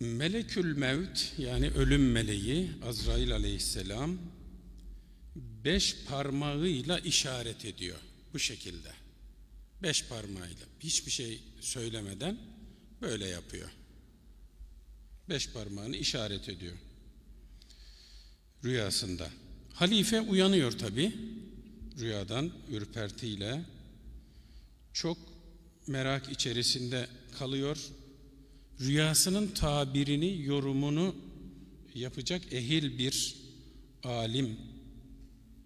Melekül Mevt yani ölüm meleği Azrail aleyhisselam beş parmağıyla işaret ediyor bu şekilde. Beş parmağıyla hiçbir şey söylemeden böyle yapıyor. Beş parmağını işaret ediyor rüyasında. Halife uyanıyor tabi rüyadan ürpertiyle. Çok merak içerisinde kalıyor. Rüyasının tabirini, yorumunu yapacak ehil bir alim,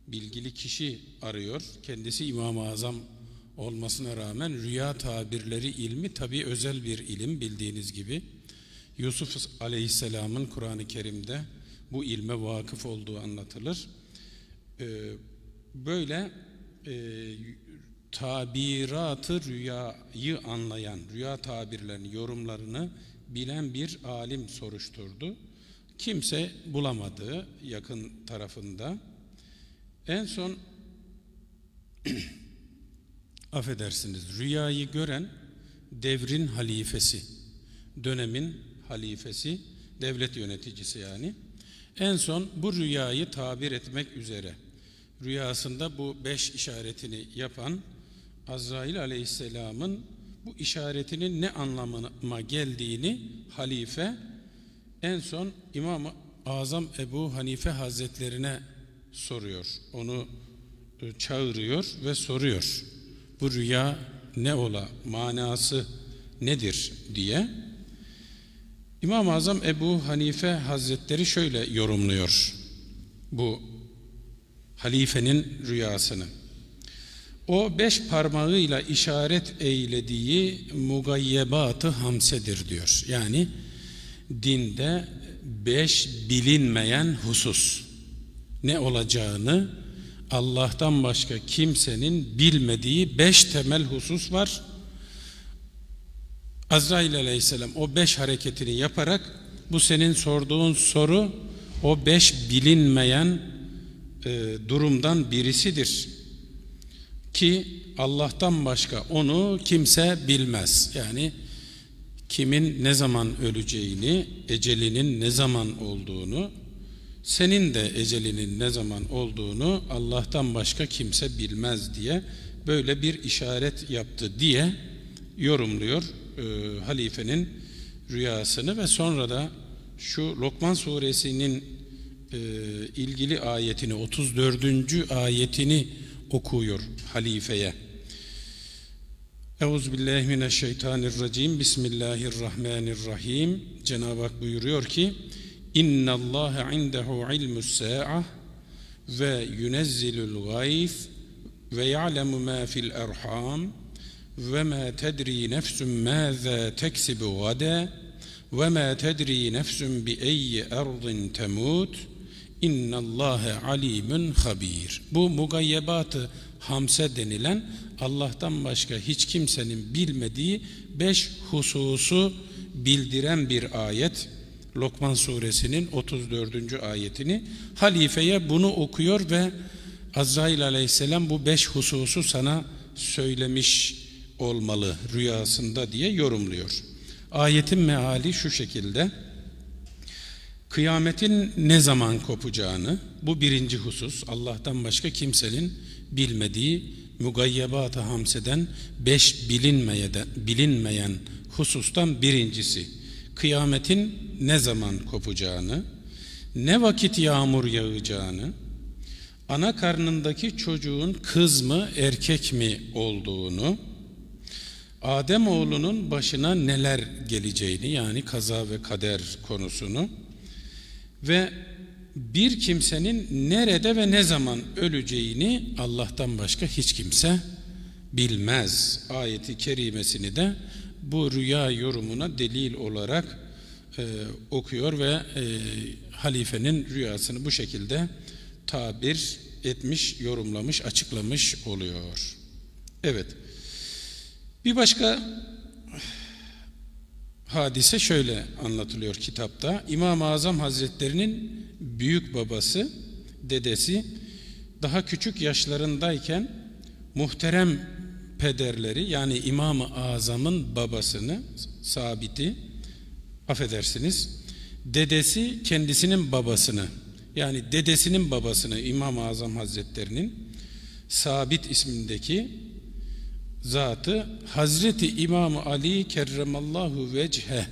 bilgili kişi arıyor. Kendisi İmam-ı Azam olmasına rağmen rüya tabirleri ilmi tabi özel bir ilim bildiğiniz gibi. Yusuf Aleyhisselam'ın Kur'an-ı Kerim'de bu ilme vakıf olduğu anlatılır. Ee, böyle e, tabiratı rüyayı anlayan, rüya tabirlerini, yorumlarını bilen bir alim soruşturdu. Kimse bulamadı yakın tarafında. En son affedersiniz rüyayı gören devrin halifesi, dönemin halifesi, devlet yöneticisi yani. En son bu rüyayı tabir etmek üzere rüyasında bu beş işaretini yapan Azrail aleyhisselamın bu işaretinin ne anlamına geldiğini halife en son İmam-ı Azam Ebu Hanife Hazretlerine soruyor. Onu e, çağırıyor ve soruyor. Bu rüya ne ola, manası nedir diye. İmam-ı Azam Ebu Hanife Hazretleri şöyle yorumluyor bu halifenin rüyasını. O beş parmağıyla işaret eylediği mugayyebatı hamsedir diyor. Yani dinde beş bilinmeyen husus ne olacağını Allah'tan başka kimsenin bilmediği beş temel husus var. Azrail aleyhisselam o beş hareketini yaparak bu senin sorduğun soru o beş bilinmeyen e, durumdan birisidir ki Allah'tan başka onu kimse bilmez. Yani kimin ne zaman öleceğini, ecelinin ne zaman olduğunu, senin de ecelinin ne zaman olduğunu Allah'tan başka kimse bilmez diye böyle bir işaret yaptı diye yorumluyor e, halifenin rüyasını ve sonra da şu Lokman suresinin e, ilgili ayetini 34. ayetini okuyor halifeye. Euzubillahimineşşeytanirracim. Bismillahirrahmanirrahim. Cenab-ı Hak buyuruyor ki İnna Allah indehu ilmus sa'a ve yunezzilul gayf ve ya'lemu ma fil erham ve ma tedri nefsun maza teksibu gada ve ma tedri nefsun bi eyyi ardın temut İnnallâhe alimun habir. Bu mugayyebatı hamse denilen Allah'tan başka hiç kimsenin bilmediği beş hususu bildiren bir ayet. Lokman suresinin 34. ayetini halifeye bunu okuyor ve Azrail aleyhisselam bu beş hususu sana söylemiş olmalı rüyasında diye yorumluyor. Ayetin meali şu şekilde. Kıyametin ne zaman kopacağını, bu birinci husus, Allah'tan başka kimsenin bilmediği, mugayyebat-ı hamseden beş bilinmeyeden, bilinmeyen husustan birincisi, kıyametin ne zaman kopacağını, ne vakit yağmur yağacağını, ana karnındaki çocuğun kız mı erkek mi olduğunu, Adem oğlunun başına neler geleceğini yani kaza ve kader konusunu, ve bir kimsenin nerede ve ne zaman öleceğini Allah'tan başka hiç kimse bilmez. Ayeti kerimesini de bu rüya yorumuna delil olarak e, okuyor ve e, halifenin rüyasını bu şekilde tabir etmiş, yorumlamış, açıklamış oluyor. Evet. Bir başka hadise şöyle anlatılıyor kitapta. İmam-ı Azam Hazretlerinin büyük babası, dedesi daha küçük yaşlarındayken muhterem pederleri yani İmam-ı Azam'ın babasını Sabit'i affedersiniz dedesi kendisinin babasını yani dedesinin babasını İmam-ı Azam Hazretlerinin Sabit ismindeki zatı Hazreti İmam Ali kerremallahu vecheh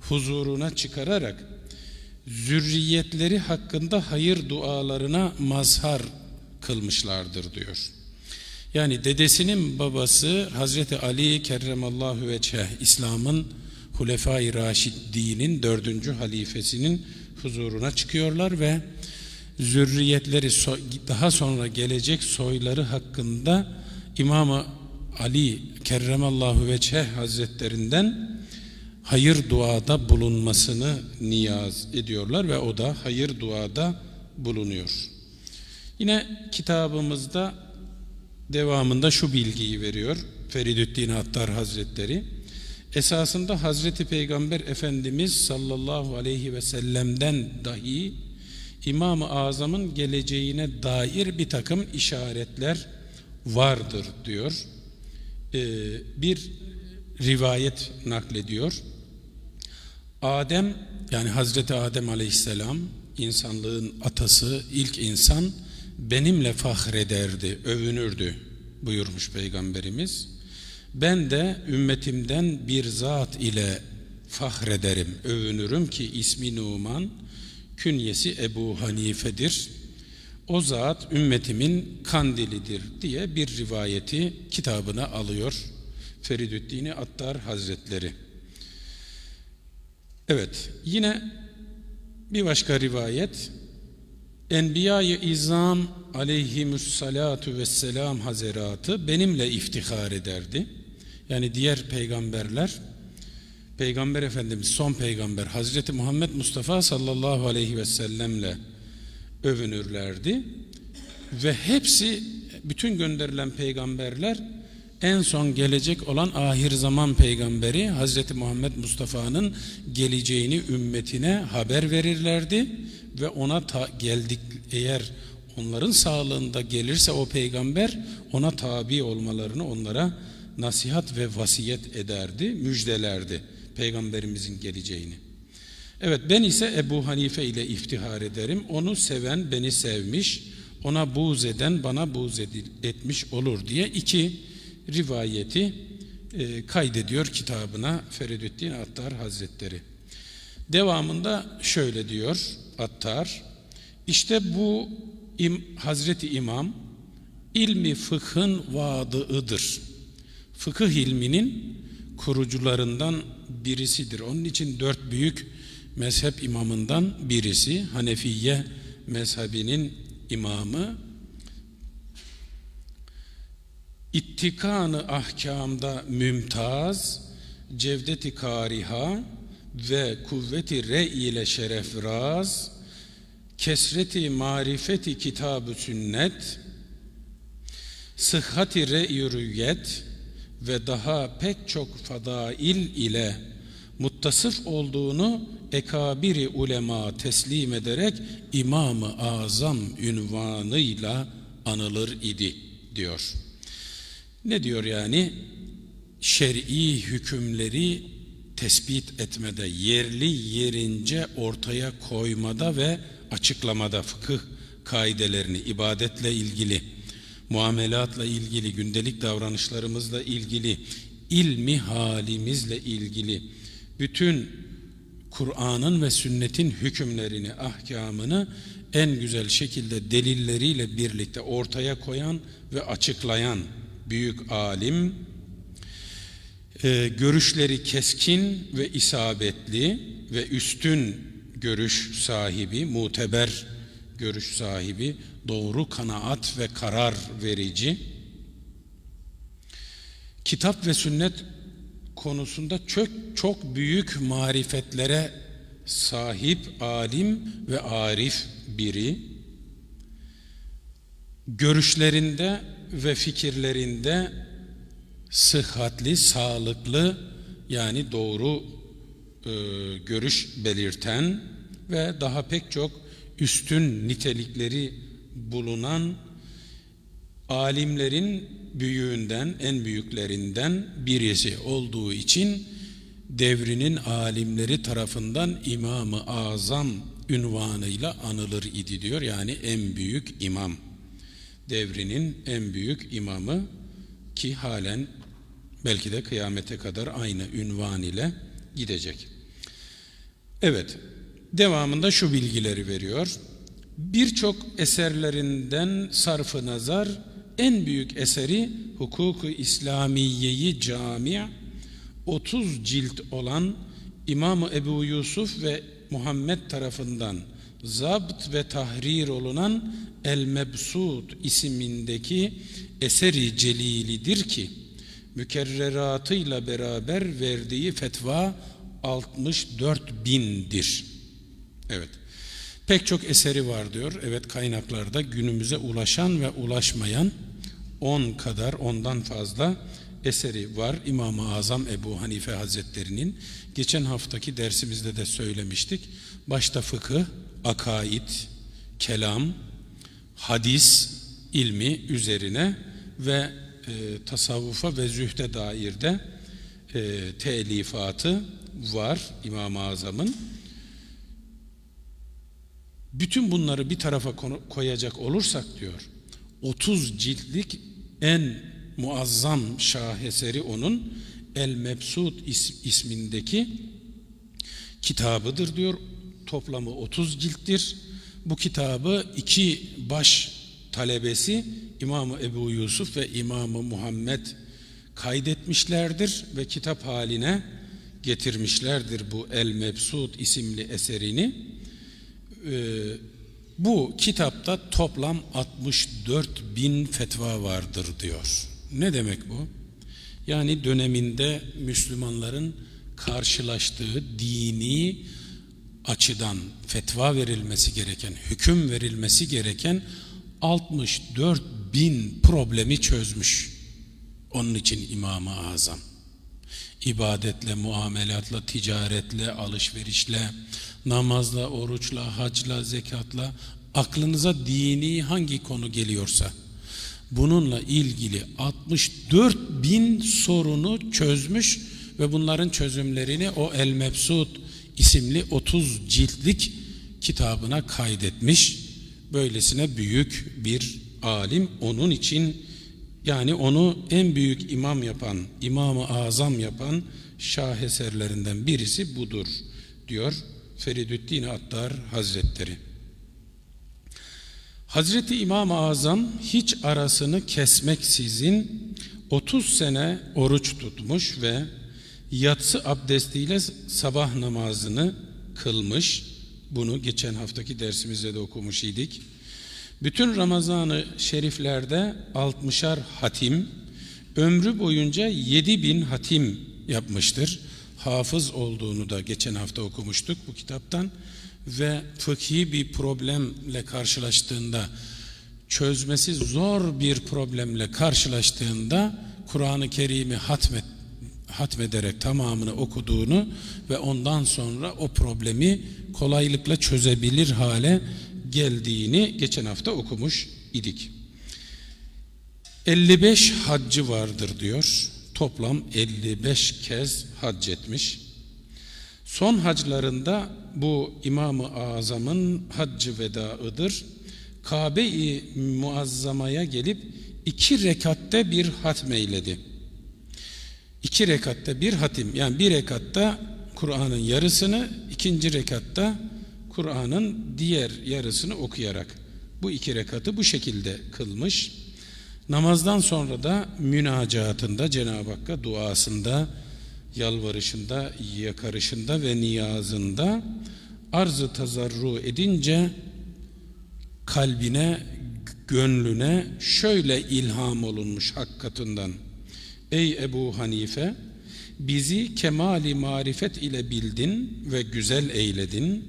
huzuruna çıkararak zürriyetleri hakkında hayır dualarına mazhar kılmışlardır diyor. Yani dedesinin babası Hazreti Ali kerremallahu vecheh İslam'ın Hulefai Raşiddin'in dördüncü halifesinin huzuruna çıkıyorlar ve zürriyetleri daha sonra gelecek soyları hakkında İmam Ali kerremallahu vecheh hazretlerinden hayır duada bulunmasını niyaz ediyorlar ve o da hayır duada bulunuyor. Yine kitabımızda devamında şu bilgiyi veriyor Feridüddin Attar Hazretleri. Esasında Hazreti Peygamber Efendimiz sallallahu aleyhi ve sellem'den dahi İmam-ı Azam'ın geleceğine dair bir takım işaretler vardır diyor. Ee, bir rivayet naklediyor. Adem yani Hazreti Adem aleyhisselam insanlığın atası ilk insan benimle fahrederdi, övünürdü buyurmuş Peygamberimiz. Ben de ümmetimden bir zat ile fahrederim, övünürüm ki ismi Numan, künyesi Ebu Hanife'dir. O zat ümmetimin kandilidir diye bir rivayeti kitabına alıyor Feridüddin Attar Hazretleri. Evet, yine bir başka rivayet Enbiya-i İzam aleyhimüssalatu vesselam hazeratı benimle iftihar ederdi. Yani diğer peygamberler Peygamber Efendimiz son peygamber Hazreti Muhammed Mustafa sallallahu aleyhi ve sellemle övünürlerdi. Ve hepsi bütün gönderilen peygamberler en son gelecek olan ahir zaman peygamberi Hazreti Muhammed Mustafa'nın geleceğini ümmetine haber verirlerdi ve ona ta geldik eğer onların sağlığında gelirse o peygamber ona tabi olmalarını onlara nasihat ve vasiyet ederdi, müjdelerdi peygamberimizin geleceğini. Evet ben ise Ebu Hanife ile iftihar ederim. Onu seven beni sevmiş, ona buğz eden bana buğz etmiş olur diye iki rivayeti e, kaydediyor kitabına Feridüddin Attar Hazretleri. Devamında şöyle diyor Attar, işte bu im, Hazreti İmam ilmi fıkhın vadııdır. Fıkıh ilminin kurucularından birisidir. Onun için dört büyük mezhep imamından birisi Hanefiye mezhebinin imamı. İttikanı ahkamda mümtaz, cevdeti kariha ve kuvveti re ile şeref raz, kesreti marifeti kitabı sünnet, sıhhati re rüyet ve daha pek çok fadail ile muttasıf olduğunu ekabiri ulema teslim ederek İmam-ı Azam ünvanıyla anılır idi diyor. Ne diyor yani? Şer'i hükümleri tespit etmede, yerli yerince ortaya koymada ve açıklamada fıkıh kaidelerini, ibadetle ilgili, muamelatla ilgili, gündelik davranışlarımızla ilgili, ilmi halimizle ilgili bütün Kur'an'ın ve sünnetin hükümlerini, ahkamını en güzel şekilde delilleriyle birlikte ortaya koyan ve açıklayan büyük alim, e, görüşleri keskin ve isabetli ve üstün görüş sahibi, muteber görüş sahibi, doğru kanaat ve karar verici, kitap ve sünnet konusunda çok çok büyük marifetlere sahip alim ve arif biri. Görüşlerinde ve fikirlerinde sıhhatli, sağlıklı yani doğru e, görüş belirten ve daha pek çok üstün nitelikleri bulunan alimlerin büyüğünden, en büyüklerinden birisi olduğu için devrinin alimleri tarafından İmam-ı Azam ünvanıyla anılır idi diyor. Yani en büyük imam. Devrinin en büyük imamı ki halen belki de kıyamete kadar aynı ünvan ile gidecek. Evet, devamında şu bilgileri veriyor. Birçok eserlerinden sarfı nazar en büyük eseri Hukuku İslamiyeyi Cami 30 cilt olan İmam Ebu Yusuf ve Muhammed tarafından zabt ve tahrir olunan El Mebsud isimindeki eseri celilidir ki mükerreratıyla beraber verdiği fetva 64 bindir. Evet. Pek çok eseri var diyor. Evet kaynaklarda günümüze ulaşan ve ulaşmayan 10 kadar ondan fazla eseri var. İmam-ı Azam Ebu Hanife Hazretleri'nin geçen haftaki dersimizde de söylemiştik. Başta fıkıh, akaid, kelam, hadis ilmi üzerine ve e, tasavvufa ve zühde dair de e, telifatı var İmam-ı Azam'ın. Bütün bunları bir tarafa koyacak olursak diyor, 30 ciltlik en muazzam şaheseri onun El Mebsud ismindeki kitabıdır diyor. Toplamı 30 cilttir. Bu kitabı iki baş talebesi İmam Ebu Yusuf ve İmam Muhammed kaydetmişlerdir ve kitap haline getirmişlerdir bu El Mebsud isimli eserini. Ee, bu kitapta toplam 64 bin fetva vardır diyor. Ne demek bu? Yani döneminde Müslümanların karşılaştığı dini açıdan fetva verilmesi gereken, hüküm verilmesi gereken 64 bin problemi çözmüş. Onun için İmam-ı Azam. İbadetle, muamelatla, ticaretle, alışverişle, namazla, oruçla, hacla, zekatla, aklınıza dini hangi konu geliyorsa, bununla ilgili 64 bin sorunu çözmüş ve bunların çözümlerini o El Mebsud isimli 30 ciltlik kitabına kaydetmiş. Böylesine büyük bir alim onun için yani onu en büyük imam yapan, imamı azam yapan şaheserlerinden birisi budur diyor Feridüddin Attar Hazretleri. Hazreti İmam-ı Azam hiç arasını kesmeksizin 30 sene oruç tutmuş ve yatsı abdestiyle sabah namazını kılmış. Bunu geçen haftaki dersimizde de okumuş idik. Bütün Ramazanı şeriflerde 60'ar hatim, ömrü boyunca 7 bin hatim yapmıştır. Hafız olduğunu da geçen hafta okumuştuk bu kitaptan ve fıkhi bir problemle karşılaştığında çözmesi zor bir problemle karşılaştığında Kur'an-ı Kerim'i hatmet, hatmederek tamamını okuduğunu ve ondan sonra o problemi kolaylıkla çözebilir hale geldiğini geçen hafta okumuş idik. 55 haccı vardır diyor. Toplam 55 kez hac etmiş. Son haclarında bu İmam-ı Azam'ın haccı vedaıdır. Kabe-i Muazzama'ya gelip iki rekatte bir hatmeyledi. İki rekatte bir hatim yani bir rekatta Kur'an'ın yarısını ikinci rekatta Kur'an'ın diğer yarısını okuyarak bu iki rekatı bu şekilde kılmış. Namazdan sonra da münacatında Cenab-ı Hakk'a duasında yalvarışında, yakarışında ve niyazında arzı tazarru edince kalbine, gönlüne şöyle ilham olunmuş hakikatından. Ey Ebu Hanife, bizi kemali marifet ile bildin ve güzel eyledin.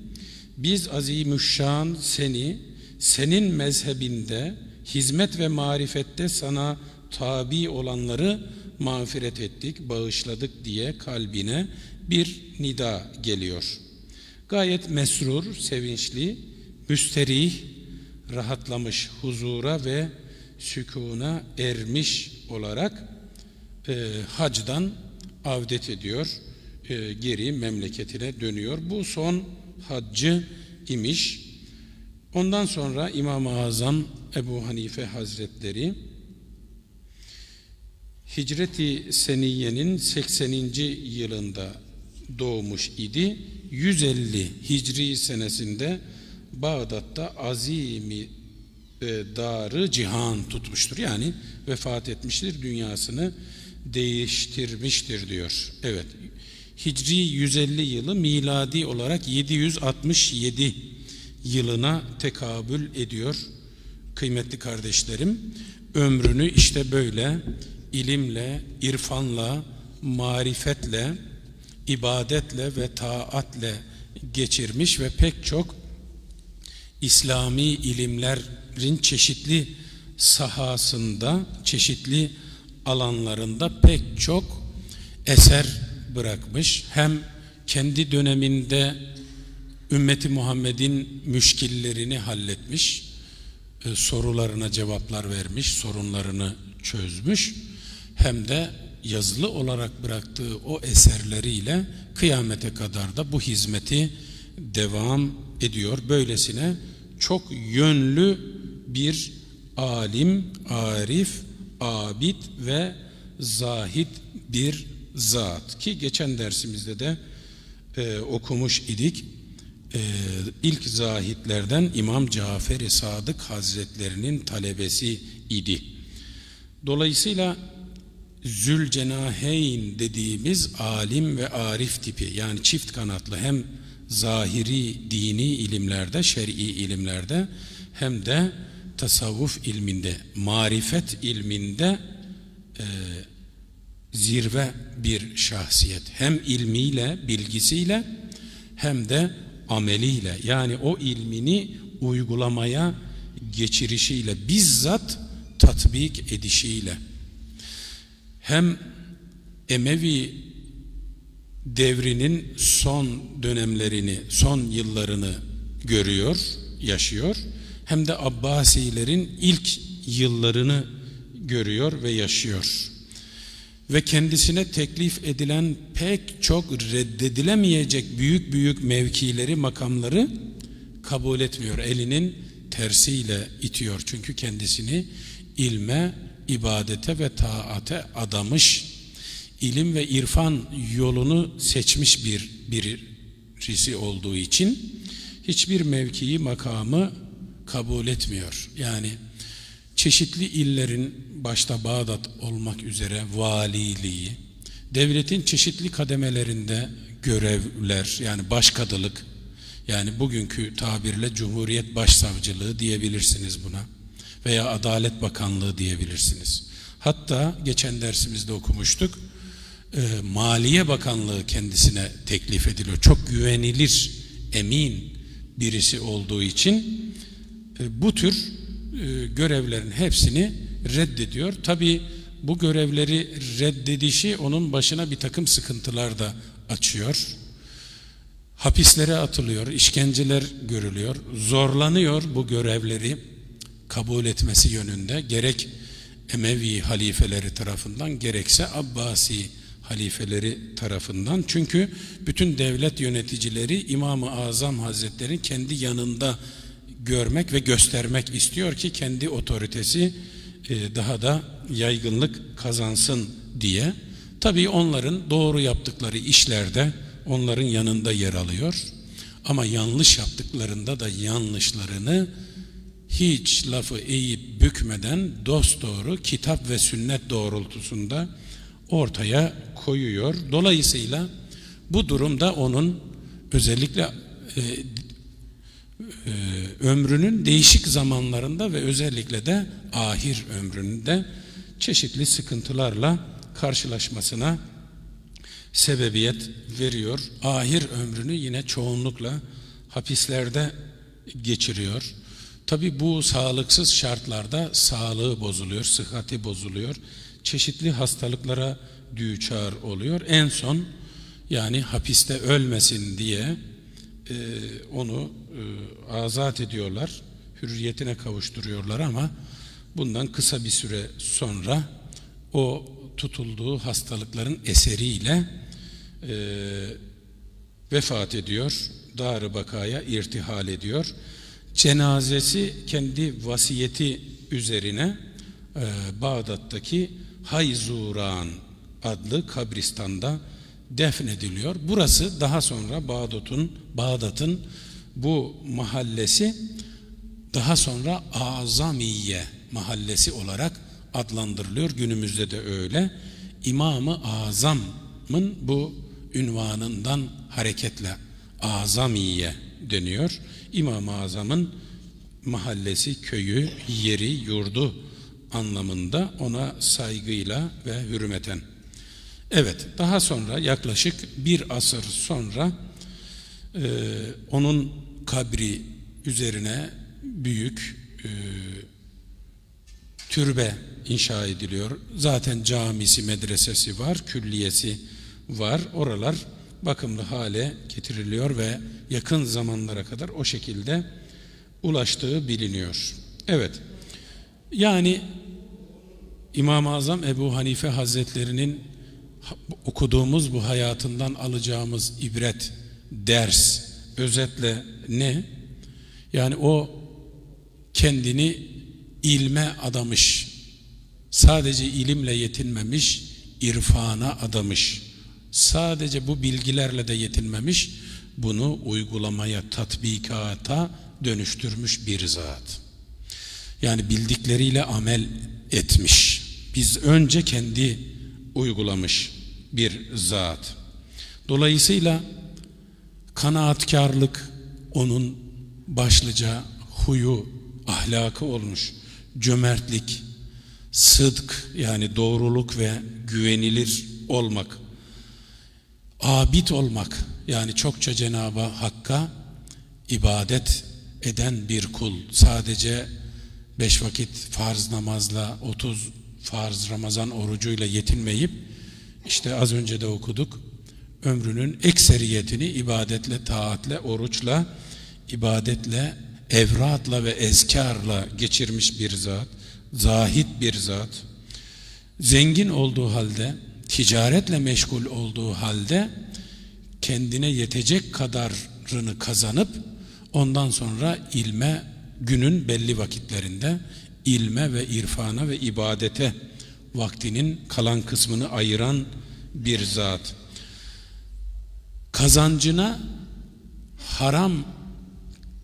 Biz azimüşşan seni, senin mezhebinde, hizmet ve marifette sana tabi olanları mağfiret ettik, bağışladık diye kalbine bir nida geliyor. Gayet mesrur, sevinçli, müsterih, rahatlamış, huzura ve sükuna ermiş olarak e, hacdan avdet ediyor. E, geri memleketine dönüyor. Bu son haccı imiş. Ondan sonra İmam-ı Azam Ebu Hanife Hazretleri Hicreti Seniye'nin 80. yılında doğmuş idi. 150 Hicri senesinde Bağdat'ta azimi e, darı cihan tutmuştur. Yani vefat etmiştir, dünyasını değiştirmiştir diyor. Evet. Hicri 150 yılı miladi olarak 767 yılına tekabül ediyor. Kıymetli kardeşlerim, ömrünü işte böyle ilimle, irfanla, marifetle, ibadetle ve taatle geçirmiş ve pek çok İslami ilimlerin çeşitli sahasında, çeşitli alanlarında pek çok eser bırakmış. Hem kendi döneminde ümmeti Muhammed'in müşkillerini halletmiş, e, sorularına cevaplar vermiş, sorunlarını çözmüş. Hem de yazılı olarak bıraktığı o eserleriyle kıyamete kadar da bu hizmeti devam ediyor. Böylesine çok yönlü bir alim, arif, abid ve zahid bir zat ki geçen dersimizde de e, okumuş idik. E, ilk zahitlerden İmam Cafer-i Sadık Hazretlerinin talebesi idi. Dolayısıyla Zülcenaheyn dediğimiz alim ve arif tipi yani çift kanatlı hem zahiri dini ilimlerde, şer'i ilimlerde hem de tasavvuf ilminde, marifet ilminde e, zirve bir şahsiyet. Hem ilmiyle, bilgisiyle hem de ameliyle yani o ilmini uygulamaya geçirişiyle bizzat tatbik edişiyle hem Emevi devrinin son dönemlerini, son yıllarını görüyor, yaşıyor. Hem de Abbasilerin ilk yıllarını görüyor ve yaşıyor. Ve kendisine teklif edilen pek çok reddedilemeyecek büyük büyük mevkileri, makamları kabul etmiyor. Elinin tersiyle itiyor. Çünkü kendisini ilme, ibadete ve taate adamış ilim ve irfan yolunu seçmiş bir birisi olduğu için hiçbir mevkiyi makamı kabul etmiyor. Yani çeşitli illerin başta Bağdat olmak üzere valiliği, devletin çeşitli kademelerinde görevler yani başkadılık yani bugünkü tabirle Cumhuriyet Başsavcılığı diyebilirsiniz buna veya Adalet Bakanlığı diyebilirsiniz. Hatta geçen dersimizde okumuştuk e, Maliye Bakanlığı kendisine teklif ediliyor. Çok güvenilir, emin birisi olduğu için e, bu tür görevlerin hepsini reddediyor. Tabi bu görevleri reddedişi onun başına bir takım sıkıntılar da açıyor. Hapislere atılıyor, işkenceler görülüyor, zorlanıyor bu görevleri kabul etmesi yönünde gerek Emevi halifeleri tarafından gerekse Abbasi halifeleri tarafından. Çünkü bütün devlet yöneticileri İmam-ı Azam Hazretleri kendi yanında görmek ve göstermek istiyor ki kendi otoritesi e, daha da yaygınlık kazansın diye. Tabii onların doğru yaptıkları işlerde onların yanında yer alıyor. Ama yanlış yaptıklarında da yanlışlarını hiç lafı eğip bükmeden dost doğru kitap ve sünnet doğrultusunda ortaya koyuyor. Dolayısıyla bu durumda onun özellikle e, ömrünün değişik zamanlarında ve özellikle de ahir ömründe çeşitli sıkıntılarla karşılaşmasına sebebiyet veriyor. Ahir ömrünü yine çoğunlukla hapislerde geçiriyor. Tabi bu sağlıksız şartlarda sağlığı bozuluyor, sıhhati bozuluyor. Çeşitli hastalıklara düçar oluyor. En son yani hapiste ölmesin diye e, onu e, azat ediyorlar. Hürriyetine kavuşturuyorlar ama bundan kısa bir süre sonra o tutulduğu hastalıkların eseriyle e, vefat ediyor. Dar-ı Baka'ya irtihal ediyor. Cenazesi kendi vasiyeti üzerine e, Bağdat'taki Hayzuran adlı kabristanda defnediliyor. Burası daha sonra Bağdat'ın Bağdat'ın bu mahallesi daha sonra Azamiye mahallesi olarak adlandırılıyor. Günümüzde de öyle. İmam-ı Azam'ın bu ünvanından hareketle Azamiye deniyor. İmam-ı Azam'ın mahallesi, köyü, yeri, yurdu anlamında ona saygıyla ve hürmeten. Evet, daha sonra yaklaşık bir asır sonra e, onun kabri üzerine büyük e, türbe inşa ediliyor. Zaten camisi, medresesi var, külliyesi var. Oralar bakımlı hale getiriliyor ve yakın zamanlara kadar o şekilde ulaştığı biliniyor. Evet. Yani İmam-ı Azam Ebu Hanife Hazretlerinin okuduğumuz bu hayatından alacağımız ibret, ders, özetle ne? Yani o kendini ilme adamış. Sadece ilimle yetinmemiş, irfana adamış. Sadece bu bilgilerle de yetinmemiş, bunu uygulamaya, tatbikata dönüştürmüş bir zat. Yani bildikleriyle amel etmiş. Biz önce kendi uygulamış bir zat. Dolayısıyla kanaatkarlık onun başlıca huyu, ahlakı olmuş. Cömertlik, sıdk yani doğruluk ve güvenilir olmak. Abid olmak yani çokça Cenab-ı Hakk'a ibadet eden bir kul. Sadece beş vakit farz namazla, otuz farz Ramazan orucuyla yetinmeyip işte az önce de okuduk ömrünün ekseriyetini ibadetle, taatle, oruçla, ibadetle, evratla ve ezkarla geçirmiş bir zat, zahit bir zat, zengin olduğu halde, ticaretle meşgul olduğu halde kendine yetecek kadarını kazanıp ondan sonra ilme günün belli vakitlerinde ilme ve irfana ve ibadete vaktinin kalan kısmını ayıran bir zat. Kazancına haram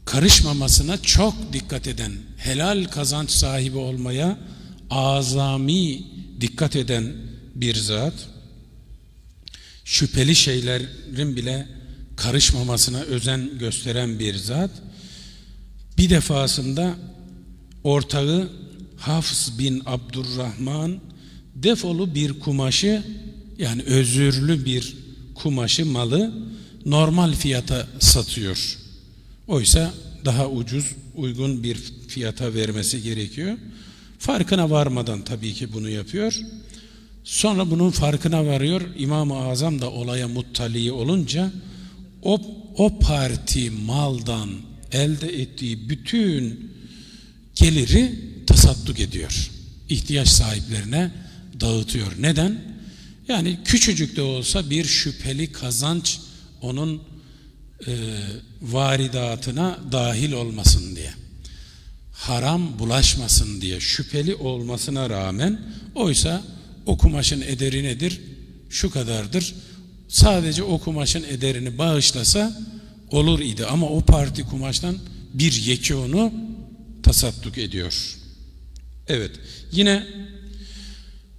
karışmamasına çok dikkat eden, helal kazanç sahibi olmaya azami dikkat eden bir zat, şüpheli şeylerin bile karışmamasına özen gösteren bir zat, bir defasında ortağı Hafız bin Abdurrahman defolu bir kumaşı yani özürlü bir kumaşı malı normal fiyata satıyor. Oysa daha ucuz, uygun bir fiyata vermesi gerekiyor. Farkına varmadan tabii ki bunu yapıyor. Sonra bunun farkına varıyor. İmam-ı Azam da olaya muttali olunca o, o parti maldan elde ettiği bütün geliri tasadduk ediyor. İhtiyaç sahiplerine dağıtıyor. Neden? Yani küçücük de olsa bir şüpheli kazanç onun e, varidatına dahil olmasın diye. Haram bulaşmasın diye şüpheli olmasına rağmen oysa o kumaşın ederi nedir? Şu kadardır. Sadece o kumaşın ederini bağışlasa olur idi ama o parti kumaştan bir yeki onu tasadduk ediyor. Evet. Yine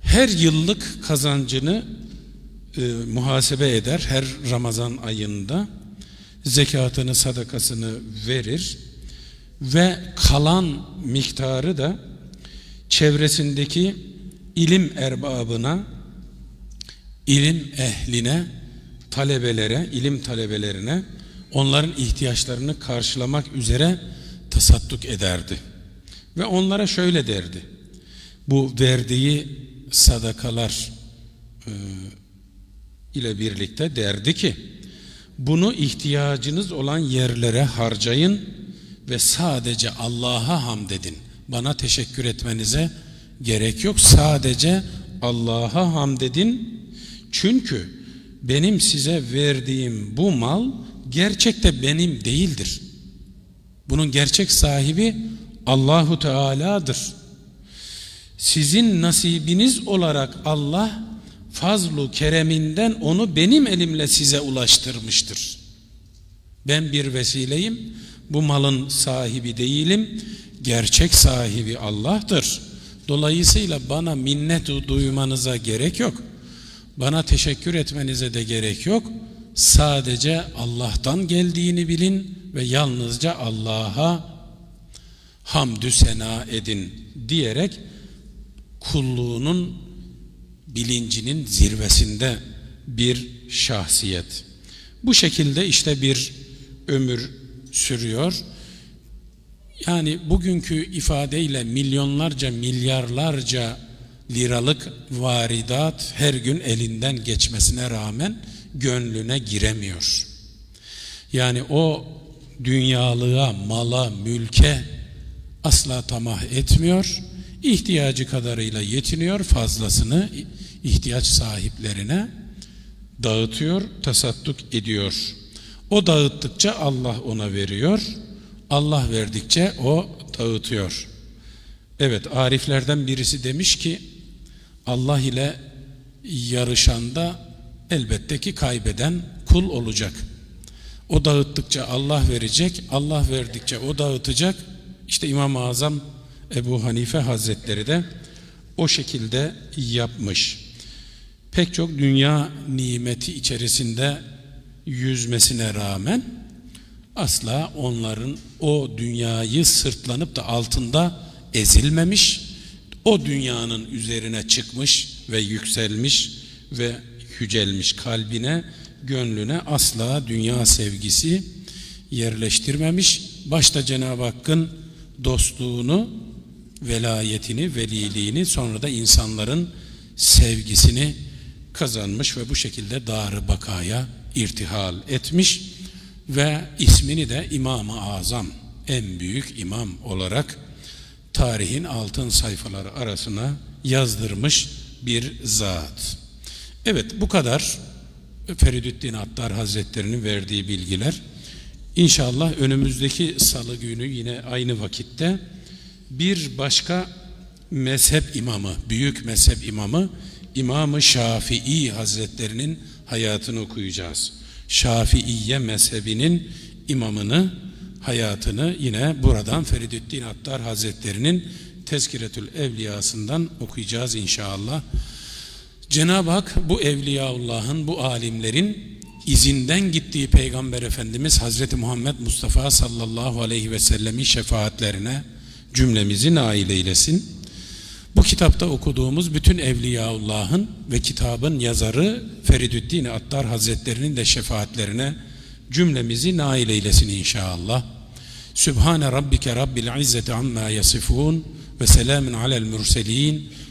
her yıllık kazancını e, muhasebe eder her Ramazan ayında zekatını sadakasını verir ve kalan miktarı da çevresindeki ilim erbabına ilim ehline talebelere ilim talebelerine onların ihtiyaçlarını karşılamak üzere tasadduk ederdi ve onlara şöyle derdi bu verdiği sadakalar e, ile birlikte derdi ki bunu ihtiyacınız olan yerlere harcayın ve sadece Allah'a hamd edin. Bana teşekkür etmenize gerek yok. Sadece Allah'a hamd edin. Çünkü benim size verdiğim bu mal gerçekte benim değildir. Bunun gerçek sahibi Allahu Teala'dır. Sizin nasibiniz olarak Allah fazlu kereminden onu benim elimle size ulaştırmıştır. Ben bir vesileyim. Bu malın sahibi değilim. Gerçek sahibi Allah'tır. Dolayısıyla bana minnet duymanıza gerek yok. Bana teşekkür etmenize de gerek yok. Sadece Allah'tan geldiğini bilin ve yalnızca Allah'a hamdü sena edin diyerek kulluğunun bilincinin zirvesinde bir şahsiyet. Bu şekilde işte bir ömür sürüyor. Yani bugünkü ifadeyle milyonlarca, milyarlarca liralık varidat her gün elinden geçmesine rağmen gönlüne giremiyor. Yani o dünyalığa, mala, mülke asla tamah etmiyor. İhtiyacı kadarıyla yetiniyor, fazlasını ihtiyaç sahiplerine dağıtıyor, tasadduk ediyor. O dağıttıkça Allah ona veriyor. Allah verdikçe o dağıtıyor. Evet ariflerden birisi demiş ki Allah ile yarışanda elbette ki kaybeden kul olacak. O dağıttıkça Allah verecek, Allah verdikçe o dağıtacak. İşte İmam-ı Azam Ebu Hanife Hazretleri de o şekilde yapmış. Pek çok dünya nimeti içerisinde yüzmesine rağmen asla onların o dünyayı sırtlanıp da altında ezilmemiş, o dünyanın üzerine çıkmış ve yükselmiş ve yücelmiş kalbine, gönlüne asla dünya sevgisi yerleştirmemiş. Başta Cenab-ı Hakk'ın dostluğunu, velayetini, veliliğini sonra da insanların sevgisini kazanmış ve bu şekilde dar bakaya irtihal etmiş ve ismini de İmam-ı Azam en büyük imam olarak tarihin altın sayfaları arasına yazdırmış bir zat. Evet bu kadar Feridüddin Attar Hazretleri'nin verdiği bilgiler. İnşallah önümüzdeki salı günü yine aynı vakitte bir başka mezhep imamı, büyük mezhep imamı İmam-ı Şafii Hazretlerinin hayatını okuyacağız. Şafiiye mezhebinin imamını, hayatını yine buradan Feridüddin Attar Hazretlerinin Tezkiretül Evliyasından okuyacağız inşallah. Cenab-ı Hak bu Evliyaullah'ın, bu alimlerin izinden gittiği Peygamber Efendimiz Hazreti Muhammed Mustafa sallallahu aleyhi ve sellemin şefaatlerine cümlemizi nail eylesin. Bu kitapta okuduğumuz bütün Evliyaullah'ın ve kitabın yazarı Feridüddin Attar Hazretlerinin de şefaatlerine cümlemizi nail eylesin inşallah. Sübhane Rabbike Rabbil İzzeti Amma Yasifun ve selamun alel mürselin